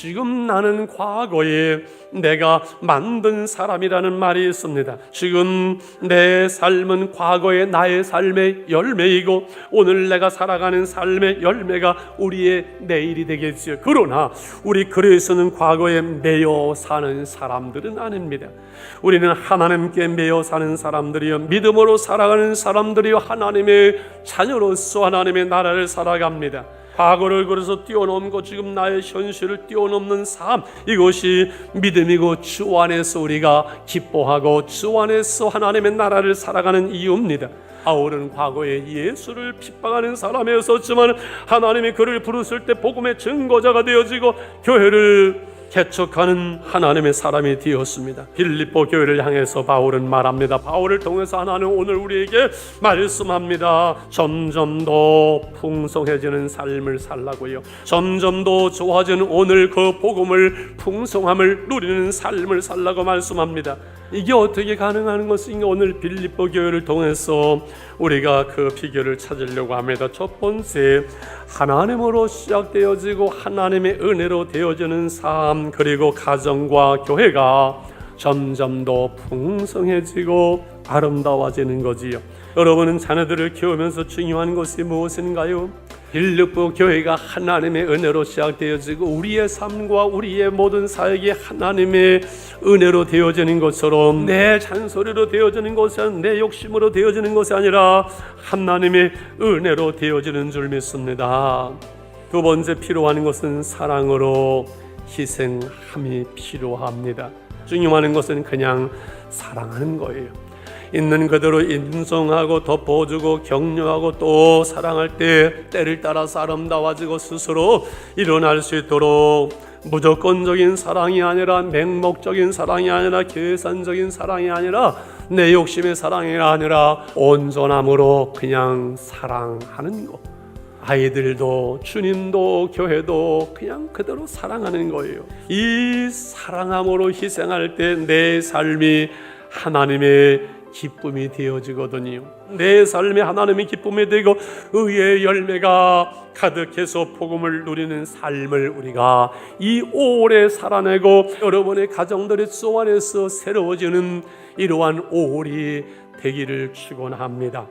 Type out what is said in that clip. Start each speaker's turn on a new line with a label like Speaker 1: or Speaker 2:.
Speaker 1: 지금 나는 과거에 내가 만든 사람이라는 말이 있습니다. 지금 내 삶은 과거의 나의 삶의 열매이고 오늘 내가 살아가는 삶의 열매가 우리의 내일이 되겠지요. 그러나 우리 그리스는 과거에 매여 사는 사람들은 아닙니다. 우리는 하나님께 매여 사는 사람들이요 믿음으로 살아가는 사람들이요 하나님의 자녀로서 하나님의 나라를 살아갑니다. 과거를 그래서 뛰어넘고 지금 나의 현실을 뛰어넘는 삶 이것이 믿음이고 주 안에서 우리가 기뻐하고 주 안에서 하나님의 나라를 살아가는 이유입니다. 바울은 과거에 예수를 핍박하는 사람이었었지만 하나님이 그를 부르실 때 복음의 증거자가 되어지고 교회를 개척하는 하나님의 사람이 되었습니다. 빌립보 교회를 향해서 바울은 말합니다. 바울을 통해서 하나님 오늘 우리에게 말씀합니다. 점점 더 풍성해지는 삶을 살라고요. 점점 더 좋아지는 오늘 그 복음을 풍성함을 누리는 삶을 살라고 말씀합니다. 이게 어떻게 가능한 것인가 오늘 빌립보 교회를 통해서 우리가 그 비결을 찾으려고 합니다. 첫 번째 하나님으로 시작되어지고 하나님의 은혜로 되어지는 삶 그리고 가정과 교회가 점점 더 풍성해지고 아름다워지는 거지요. 여러분은 자녀들을 키우면서 중요한 것이 무엇인가요? 빌립보 교회가 하나님의 은혜로 시작되어지고 우리의 삶과 우리의 모든 사역이 하나님의 은혜로 되어지는 것처럼 내 잔소리로 되어지는 것이 아니라 내 욕심으로 되어지는 것이 아니라 하나님의 은혜로 되어지는 줄 믿습니다. 두 번째 필요한 것은 사랑으로 희생함이 필요합니다. 중요한 것은 그냥 사랑하는 거예요. 있는 그대로 인정하고 덮어주고 격려하고 또 사랑할 때 때를 따라서 아름다워지고 스스로 일어날 수 있도록 무조건적인 사랑이 아니라 맹목적인 사랑이 아니라 계산적인 사랑이 아니라 내 욕심의 사랑이 아니라 온전함으로 그냥 사랑하는 것. 아이들도 주님도 교회도 그냥 그대로 사랑하는 거예요. 이 사랑함으로 희생할 때 내 삶이 하나님의 기쁨이 되어지거든요. 내 삶에 하나님의 기쁨이 되고 의의 열매가 가득해서 복음을 누리는 삶을 우리가 이 오래 살아내고 여러분의 가정들의 주 안에서 새로워지는 이러한 오홀이 되기를 축원합니다.